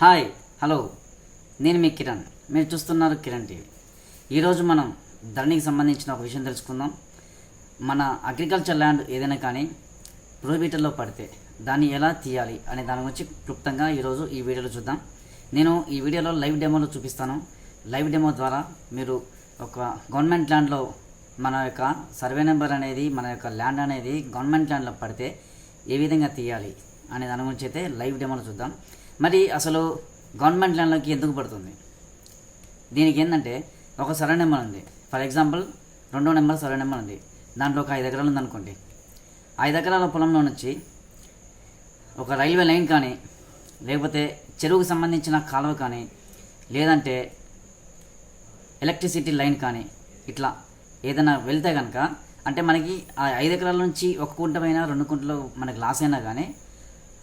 Hi hello. నేను మీ కిరణ్. మీరు చూస్తున్నారు కిరణ్ టీవీ. ఈరోజు మనం ధరణికి సంబంధించిన ఒక విషయం తెలుసుకుందాం. మన అగ్రికల్చర్ ల్యాండ్ ఏదైనా కానీ ప్రొహిబిటర్లో పడితే దాన్ని ఎలా తీయాలి అనే దాని గురించి క్లుప్తంగా ఈరోజు ఈ వీడియోలో చూద్దాం. నేను ఈ వీడియోలో లైవ్ డెమోలో చూపిస్తాను. లైవ్ డెమో ద్వారా మీరు ఒక గవర్నమెంట్ ల్యాండ్లో మన యొక్క సర్వే నెంబర్ అనేది మన యొక్క ల్యాండ్ అనేది గవర్నమెంట్ ల్యాండ్లో పడితే ఏ విధంగా తీయాలి అనే దాని గురించి అయితే లైవ్ డెమోలో చూద్దాం. మరి అసలు గవర్నమెంట్ ల్యాండ్లోకి ఎందుకు పడుతుంది? దీనికి ఏంటంటే ఒక సర్వే నెంబర్ ఉంది. ఫర్ ఎగ్జాంపుల్ రెండో నెంబర్ సర్వే నెంబర్ ఉంది. దాంట్లో ఒక ఐదు ఎకరాలు ఉందనుకోండి. ఐదు ఎకరాల పొలంలో నుంచి ఒక రైల్వే లైన్ కానీ లేకపోతే చెరువుకు సంబంధించిన కాలువ కానీ లేదంటే ఎలక్ట్రిసిటీ లైన్ కానీ ఇట్లా ఏదైనా వెళ్తే కనుక అంటే మనకి ఆ ఐదు ఎకరాల నుంచి ఒక కుంటమైనా రెండు కుంటలు మనకి లాస్ అయినా కానీ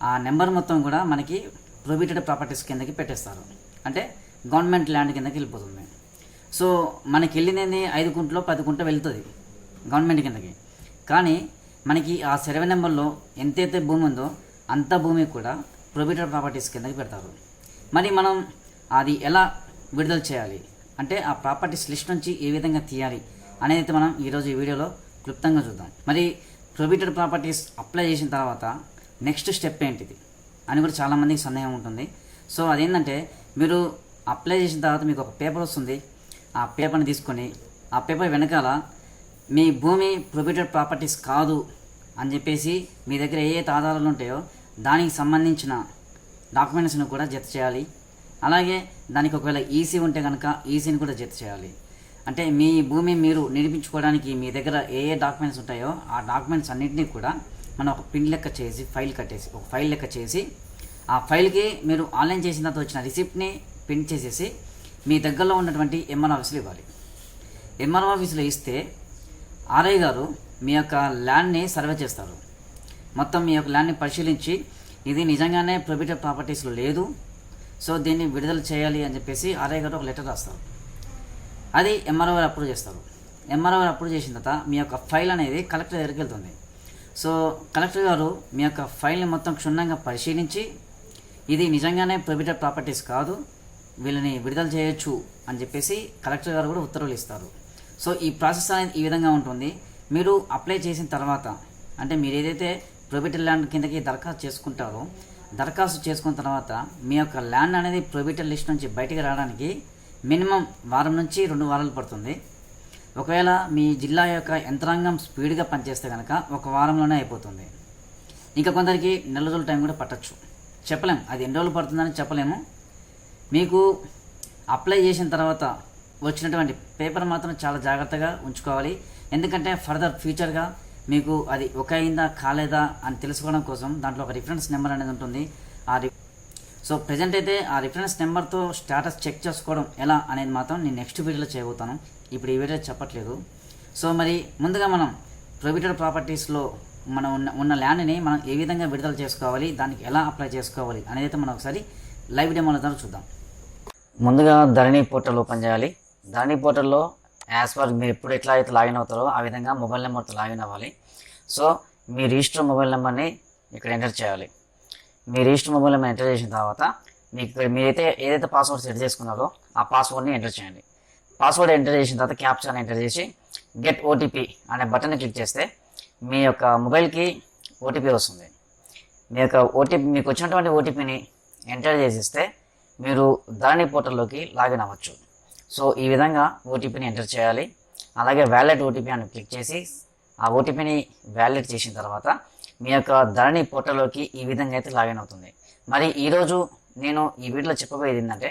ఆ నెంబర్ మొత్తం కూడా మనకి ప్రొబిటెడ్ ప్రాపర్టీస్ కిందకి పెట్టేస్తారు. అంటే గవర్నమెంట్ ల్యాండ్ కిందకి వెళ్ళిపోతుంది. సో మనకి వెళ్ళినది ఐదు గుంటలో పది గుంట వెళ్తుంది గవర్నమెంట్ కిందకి. కానీ మనకి ఆ సర్వే నెంబర్లో ఎంతైతే భూమి ఉందో అంత భూమి కూడా ప్రొబిటెడ్ ప్రాపర్టీస్ కిందకి పెడతారు. మరి మనం అది ఎలా విడుదల చేయాలి? అంటే ఆ ప్రాపర్టీస్ లిస్ట్ నుంచి ఏ విధంగా తీయాలి అనేది అయితే మనం ఈరోజు ఈ వీడియోలో క్లుప్తంగా చూద్దాం. మరి ప్రొబిటెడ్ ప్రాపర్టీస్ అప్లై చేసిన తర్వాత నెక్స్ట్ స్టెప్ ఏంటిది? అని కూడా చాలామందికి సందేహం ఉంటుంది. సో అదేంటంటే మీరు అప్లై చేసిన తర్వాత మీకు ఒక పేపర్ వస్తుంది. ఆ పేపర్ని తీసుకొని ఆ పేపర్ వెనకాల మీ భూమి ప్రొబ్యూటెడ్ ప్రాపర్టీస్ కాదు అని చెప్పేసి మీ దగ్గర ఏ ఏ ఆధారాలు ఉంటాయో దానికి సంబంధించిన డాక్యుమెంట్స్ని కూడా జత చేయాలి. అలాగే దానికి ఒకవేళ ఈసీ ఉంటే కనుక ఈసీని కూడా జత చేయాలి. అంటే మీ భూమి మీరు నిర్మించుకోవడానికి మీ దగ్గర ఏ ఏ డాక్యుమెంట్స్ ఉంటాయో ఆ డాక్యుమెంట్స్ అన్నింటినీ కూడా మనం ఒక పిన్ లెక్క చేసి ఫైల్ కట్టేసి ఒక ఫైల్ లెక్క చేసి ఆ ఫైల్కి మీరు ఆన్లైన్ చేసిన తర్వాత వచ్చిన రిసిప్ట్ని ప్రింట్ చేసేసి మీ దగ్గరలో ఉన్నటువంటి ఎంఆర్ ఆఫీసులు ఇవ్వాలి. ఎంఆర్ ఆఫీసులో ఇస్తే ఆర్ఐ గారు మీ యొక్క ల్యాండ్ని సర్వే చేస్తారు. మొత్తం మీ యొక్క ల్యాండ్ని పరిశీలించి ఇది నిజంగానే ప్రొహిబిటెడ్ ప్రాపర్టీస్లో లేదు సో దీన్ని విడుదల చేయాలి అని చెప్పేసి ఆర్ఐ గారు ఒక లెటర్ రాస్తారు. అది ఎంఆర్ఓ అప్రూవ్ చేస్తారు. ఎంఆర్ఓ అప్రూవ్ చేసిన తర్వాత మీ యొక్క ఫైల్ అనేది కలెక్టర్ దగ్గరికి వెళ్తుంది. సో కలెక్టర్ గారు మీ యొక్క ఫైల్ని మొత్తం క్షుణ్ణంగా పరిశీలించి ఇది నిజంగానే ప్రొబిటర్ ప్రాపర్టీస్ కాదు వీళ్ళని విడుదల చేయొచ్చు అని చెప్పేసి కలెక్టర్ గారు కూడా ఉత్తర్వులు ఇస్తారు. సో ఈ ప్రాసెస్ అనేది ఈ విధంగా ఉంటుంది. మీరు అప్లై చేసిన తర్వాత అంటే మీరు ఏదైతే ప్రొబిటర్ ల్యాండ్ కిందకి దరఖాస్తు చేసుకుంటారో దరఖాస్తు చేసుకున్న తర్వాత మీ యొక్క ల్యాండ్ అనేది ప్రొబిటర్ లిస్ట్ నుంచి బయటకు రావడానికి మినిమం వారం నుంచి రెండు వారాలు పడుతుంది. ఒకవేళ మీ జిల్లా యొక్క యంత్రాంగం స్పీడ్గా పనిచేస్తే కనుక ఒక వారంలోనే అయిపోతుంది. ఇంకా కొందరికి నెల రోజుల టైం కూడా పట్టచ్చు. చెప్పలేము అది ఎన్ని రోజులు పడుతుందని చెప్పలేము. మీకు అప్లై చేసిన తర్వాత వచ్చినటువంటి పేపర్ మాత్రం చాలా జాగ్రత్తగా ఉంచుకోవాలి. ఎందుకంటే ఫర్దర్ ఫ్యూచర్గా మీకు అది ఒక అయిందా కాలేదా అని తెలుసుకోవడం కోసం దాంట్లో ఒక రిఫరెన్స్ నెంబర్ అనేది ఉంటుంది. ఆ రి సో ప్రజెంట్ అయితే ఆ రిఫరెన్స్ నెంబర్తో స్టేటస్ చెక్ చేసుకోవడం ఎలా అనేది మాత్రం నేను నెక్స్ట్ వీడియోలో చేయబోతాను. ఇప్పుడు ఈ వీడియో చెప్పట్లేదు. సో మరి ముందుగా మనం ప్రొబిటెడ్ ప్రాపర్టీస్లో మనం ఉన్న ఉన్న ల్యాండ్ని మనం ఏ విధంగా విడుదల చేసుకోవాలి దానికి ఎలా అప్లై చేసుకోవాలి అనేది అయితే మనం ఒకసారి లైవ్ డెమోల ద్వారా చూద్దాం. ముందుగా ధరణి పోర్టల్ ఓపెన్ చేయాలి. ధరణి పోర్టల్లో యాజ్ పర్ మీరు ఎప్పుడు ఎట్లా అయితే లాగిన్ అవుతారో ఆ విధంగా మొబైల్ నెంబర్తో లాగిన్ అవ్వాలి. సో మీ రిజిస్టర్ మొబైల్ నెంబర్ని ఇక్కడ ఎంటర్ చేయాలి. మీ రిజిస్టర్ మొబైల్ నెంబర్ ఎంటర్ చేసిన తర్వాత మీకు మీరైతే ఏదైతే పాస్వర్డ్ సెట్ చేసుకున్నారో ఆ పాస్వర్డ్ని ఎంటర్ చేయండి. పాస్వర్డ్ ఎంటర్ చేసిన తర్వాత క్యాప్చాని ఎంటర్ చేసి గెట్ ఓటీపీ అనే బటన్ని క్లిక్ చేస్తే మీ యొక్క మొబైల్కి ఓటీపీ వస్తుంది. మీ యొక్క ఓటీపీ మీకు వచ్చినటువంటి ఓటీపీని ఎంటర్ చేసిస్తే మీరు ధరణి పోర్టల్లోకి లాగిన్ అవ్వచ్చు. సో ఈ విధంగా ఓటీపీని ఎంటర్ చేయాలి. అలాగే వ్యాలెట్ ఓటీపీ అని క్లిక్ చేసి ఆ ఓటీపీని వ్యాలిడ్ చేసిన తర్వాత మీ యొక్క ధరణి పోర్టల్లోకి ఈ విధంగా అయితే లాగిన్ అవుతుంది. మరి ఈరోజు నేను ఈ వీడియోలో చెప్పబోయేది ఏంటంటే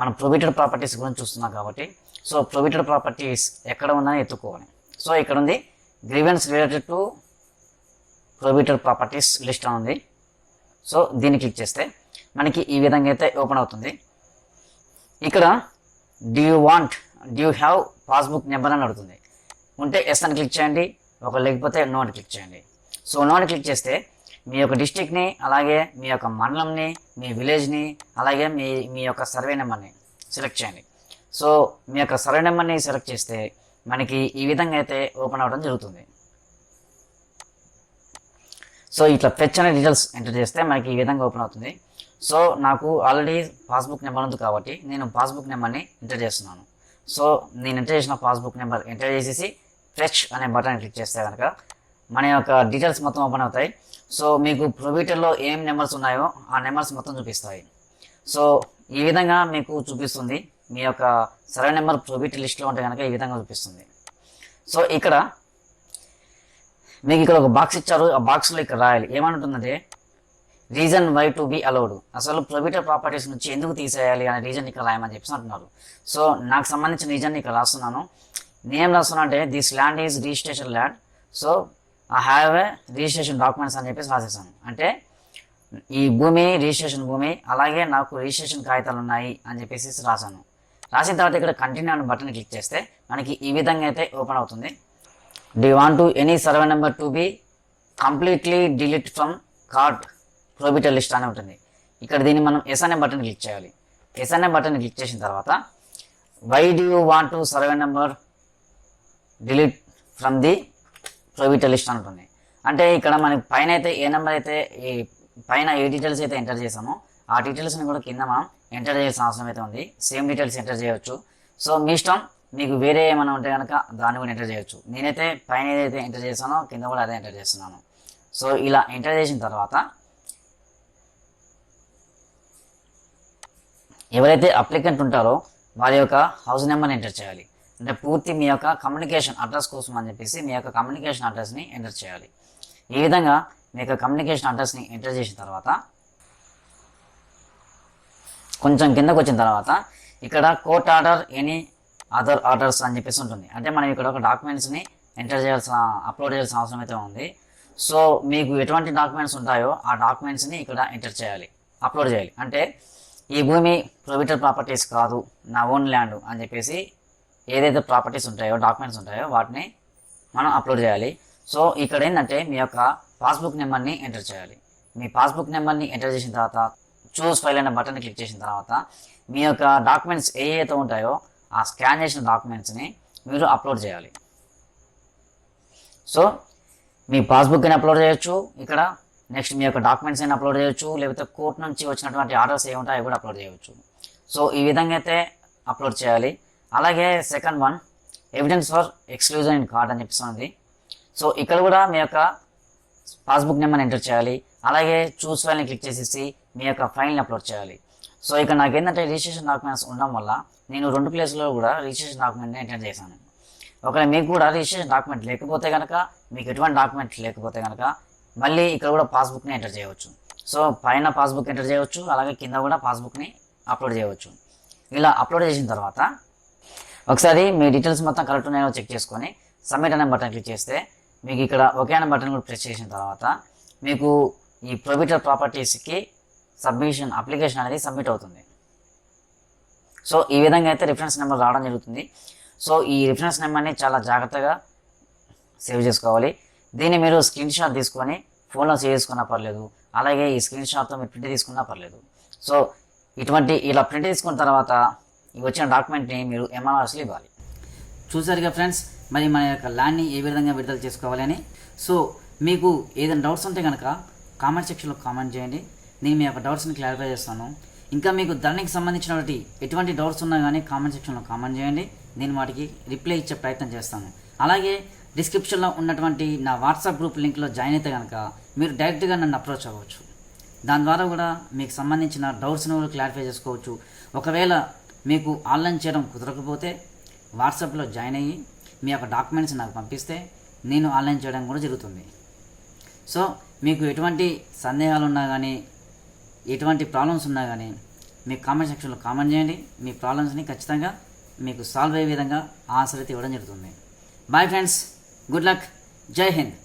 మనం ప్రొహిబిటెడ్ ప్రాపర్టీస్ గురించి చూస్తున్నాం కాబట్టి సో ప్రొహిబిటెడ్ ప్రాపర్టీస్ ఎక్కడ ఉందని ఎత్తుకోవాలి. సో ఇక్కడ ఉంది grievance related to prohibited properties list అని ఉంది. సో దీన్ని క్లిక్ చేస్తే మనకి ఈ విధంగా అయితే ఓపెన్ అవుతుంది. ఇక్కడ do you want do you have passbook number అని అడుగుతుంది. ఉంటే ఎస్ అని క్లిక్ చేయండి ఒక లేకపోతే నో అని క్లిక్ చేయండి. సో నో క్లిక్ చేస్తే మీ యొక్క డిస్టిక్ని అలాగే మీ యొక్క మండలంని మీ విలేజ్ని అలాగే మీ మీ యొక్క సర్వే నెంబర్ని సెలెక్ట్ చేయండి. సో మీ యొక్క సర్వే నెంబర్ని సెలెక్ట్ చేస్తే మనకి ఈ విధంగా అయితే ఓపెన్ అవ్వడం జరుగుతుంది. సో ఇట్లా ఫెచ్ అనే డీటెయిల్స్ ఎంటర్ చేస్తే మనకి ఈ విధంగా ఓపెన్ అవుతుంది. సో నాకు ఆల్రెడీ పాస్బుక్ నెంబర్ ఉంది కాబట్టి నేను పాస్బుక్ నెంబర్ని ఎంటర్ చేస్తున్నాను. సో నేను ఎంటర్ చేసిన పాస్బుక్ నెంబర్ ఎంటర్ చేసేసి ఫ్రెష్ అనే బటన్ క్లిక్ చేస్తే కనుక మన యొక్క డీటెయిల్స్ మొత్తం ఓపెన్ అవుతాయి. సో మీకు ప్రొబీటర్లో ఏం నెంబర్స్ ఉన్నాయో ఆ నెంబర్స్ మొత్తం చూపిస్తాయి. సో ఈ విధంగా మీకు చూపిస్తుంది. మీ యొక్క సరైన నెంబర్ ప్రొబీటర్ లిస్ట్లో ఉంటే కనుక ఈ విధంగా చూపిస్తుంది. సో ఇక్కడ మీకు ఇక్కడ ఒక బాక్స్ ఇచ్చారు. ఆ బాక్స్లో ఇక్కడ రాయాలి. ఏమంటుందంటే reason why to be allowed అసలు ప్రొవిటర్ ప్రాపర్టీస్ నుంచి ఎందుకు తీసేయాలి అనే రీజన్ ఇక్కడ రాయమని చెప్పేసి అంటున్నారు. సో నాకు సంబంధించిన రీజన్ ఇక్కడ రాస్తున్నాను. నేను రాస్తున్నా అంటే this land is registration land so I have a registration documents అని చెప్పేసి రాసేసాను అంటే ఈ భూమి రిజిస్ట్రేషన్ భూమి అలాగే నాకు రిజిస్ట్రేషన్ కాగితాలు ఉన్నాయి అని చెప్పేసి రాశాను. రాసిన తర్వాత ఇక్కడ కంటిన్యూ అనే బటన్ క్లిక్ చేస్తే మనకి ఈ విధంగా అయితే ఓపెన్ అవుతుంది. The want to any survey number to be completely delete from card prohibited list అని ఉంటుంది. ఇక్కడ దీన్ని మనం ఎస్ అనే బటన్ క్లిక్ చేయాలి. ఎస్ అనే బటన్ క్లిక్ చేసిన తర్వాత why do you want to survey number delete from the prohibited list అని ఉంటుంది అంటే ఇక్కడ మనకి పైన అయితే ఏ నెంబర్ అయితే ఈ పైన ఏ డీటెయిల్స్ అయితే ఎంటర్ చేసామో ఆ డీటెయిల్స్ని కూడా కింద మనం ఎంటర్ చేయాల్సిన అవసరం అయితే ఉంది. సేమ్ డీటెయిల్స్ ఎంటర్ చేయవచ్చు. సో మీ ఇష్టం మీకు వేరే ఏమైనా ఉంటే కనుక దాన్ని కూడా ఎంటర్ చేయొచ్చు నేనైతే పైన ఏదైతే ఎంటర్ చేశానో కింద కూడా అదే ఎంటర్ చేస్తున్నాను. సో ఇలా ఎంటర్ చేసిన తర్వాత ఎవరైతే అప్లికెంట్ ఉంటారో వారి యొక్క హౌస్ నెంబర్ని ఎంటర్ చేయాలి. అంటే పూర్తి మీ యొక్క కమ్యూనికేషన్ అడ్రస్ కోసం అని చెప్పేసి మీ యొక్క కమ్యూనికేషన్ అడ్రస్ని ఎంటర్ చేయాలి. ఈ విధంగా మీ యొక్క కమ్యూనికేషన్ అడ్రస్ని ఎంటర్ చేసిన తర్వాత కొంచెం కిందకు వచ్చిన తర్వాత ఇక్కడ court order any other orders అని చెప్పేసి ఉంటుంది. అంటే మనం ఇక్కడ ఒక డాక్యుమెంట్స్ని ఎంటర్ చేయాల్సిన అప్లోడ్ చేయాల్సిన అవసరం అయితే ఉంది. సో మీకు ఎటువంటి డాక్యుమెంట్స్ ఉంటాయో ఆ డాక్యుమెంట్స్ని ఇక్కడ ఎంటర్ చేయాలి అప్లోడ్ చేయాలి. అంటే ఈ భూమి ప్రొవిటర్ ప్రాపర్టీస్ కాదు నా ఓన్ ల్యాండ్ అని చెప్పేసి ఏదైతే ప్రాపర్టీస్ ఉంటాయో డాక్యుమెంట్స్ ఉంటాయో వాటిని మనం అప్లోడ్ చేయాలి. సో ఇక్కడ ఏంటంటే మీ యొక్క పాస్బుక్ నెంబర్ని ఎంటర్ చేయాలి. మీ పాస్బుక్ నెంబర్ని ఎంటర్ చేసిన తర్వాత చూస్ ఫైల్ అనే బటన్ క్లిక్ చేసిన తర్వాత మీ యొక్క డాక్యుమెంట్స్ ఏ అయితే ఉంటాయో ఆ స్కాన్ చేసిన డాక్యుమెంట్స్ని మీరు అప్లోడ్ చేయాలి. సో మీ పాస్బుక్ అయినా అప్లోడ్ చేయొచ్చు. ఇక్కడ నెక్స్ట్ మీ యొక్క డాక్యుమెంట్స్ అయినా అప్లోడ్ చేయొచ్చు. లేకపోతే కోర్ట్ నుంచి వచ్చినటువంటి ఆర్డర్స్ ఏ ఉంటాయో అవి కూడా అప్లోడ్ చేయవచ్చు సో ఈ విధంగా అయితే అప్లోడ్ చేయాలి. అలాగే second one evidence for exclusion in card అని చెప్పేసి సో ఇక్కడ కూడా మీ యొక్క పాస్బుక్ నెంబర్ని ఎంటర్ చేయాలి. అలాగే చూస్ ఫైల్ని క్లిక్ చేసేసి మీ యొక్క ఫైల్ని అప్లోడ్ చేయాలి. సో ఇక్కడ నాకు ఏంటంటే రిజిస్ట్రేషన్ డాక్యుమెంట్స్ ఉండడం వల్ల నేను రెండు ప్లేస్లో కూడా రిజిస్ట్రేషన్ డాక్యుమెంట్ని ఎంటర్ చేశాను. ఒకవేళ మీకు కూడా రిజిస్ట్రేషన్ డాక్యుమెంట్ లేకపోతే కనుక మీకు ఎటువంటి డాక్యుమెంట్ లేకపోతే కనుక మళ్ళీ ఇక్కడ కూడా పాస్బుక్ని ఎంటర్ చేయవచ్చు. సో పైన పాస్బుక్ ఎంటర్ చేయవచ్చు అలాగే కింద కూడా పాస్బుక్ని అప్లోడ్ చేయవచ్చు. ఇలా అప్లోడ్ చేసిన తర్వాత ఒకసారి మీ డీటెయిల్స్ మొత్తం కరెక్ట్ ఉన్నాయో చెక్ చేసుకొని సబ్మిట్ అనే బటన్ క్లిక్ చేస్తే మీకు ఇక్కడ ఒకే అనే బటన్ కూడా ప్రెస్ చేసిన తర్వాత మీకు ఈ ప్రొబిటర్ ప్రాపర్టీస్కి సబ్మిషన్ అప్లికేషన్ అనేది సబ్మిట్ అవుతుంది. సో ఈ విధంగా అయితే రిఫరెన్స్ నెంబర్ రావడం జరుగుతుంది. సో ఈ రిఫరెన్స్ నెంబర్ని చాలా జాగ్రత్తగా సేవ్ చేసుకోవాలి. దీన్ని మీరు స్క్రీన్ షాట్ తీసుకొని ఫోన్లో సేవ్ చేసుకున్నా పర్లేదు. అలాగే ఈ స్క్రీన్ షాట్తో మీరు ప్రింట్ తీసుకున్నా పర్లేదు. సో ఇటువంటి ఇలా ప్రింట్ తీసుకున్న తర్వాత వచ్చిన డాక్యుమెంట్ని మీరు ఎంఆర్ఆర్స్లో ఇవ్వాలి. చూసారుగా ఫ్రెండ్స్ మరి మన యొక్క ల్యాండ్ని ఏ విధంగా విడుదల చేసుకోవాలని సో మీకు ఏదైనా డౌట్స్ ఉంటే కనుక కామెంట్ సెక్షన్లో కామెంట్ చేయండి. నేను మీ యొక్క డౌట్స్ని క్లారిఫై చేస్తాను. ఇంకా మీకు ధరణికి సంబంధించినటువంటి ఎటువంటి డౌట్స్ ఉన్నా కానీ కామెంట్ సెక్షన్లో కామెంట్ చేయండి. నేను వాటికి రిప్లై ఇచ్చే ప్రయత్నం చేస్తాను. అలాగే డిస్క్రిప్షన్లో ఉన్నటువంటి నా వాట్సాప్ గ్రూప్ లింక్లో జాయిన్ అయితే కనుక మీరు డైరెక్ట్గా నన్ను అప్రోచ్ అవ్వచ్చు. దాని ద్వారా కూడా మీకు సంబంధించిన డౌట్స్ని కూడా క్లారిఫై చేసుకోవచ్చు. ఒకవేళ మీకు ఆన్లైన్ చేయడం కుదరకపోతే వాట్సాప్లో జాయిన్ అయ్యి మీ యొక్క డాక్యుమెంట్స్ నాకు పంపిస్తే నేను ఆన్లైన్ చేయడం కూడా జరుగుతుంది. సో మీకు ఎటువంటి సందేహాలు ఉన్నా కానీ ఎటువంటి ప్రాబ్లమ్స్ ఉన్నా కానీ మీ కామెంట్ సెక్షన్లో కామెంట్ చేయండి. మీ ప్రాబ్లమ్స్ని ఖచ్చితంగా మీకు సాల్వ్ అయ్యే విధంగా ఆన్సర్ ఇవ్వడం జరుగుతుంది. బాయ్ ఫ్రెండ్స్ గుడ్ లక్ జై హింద్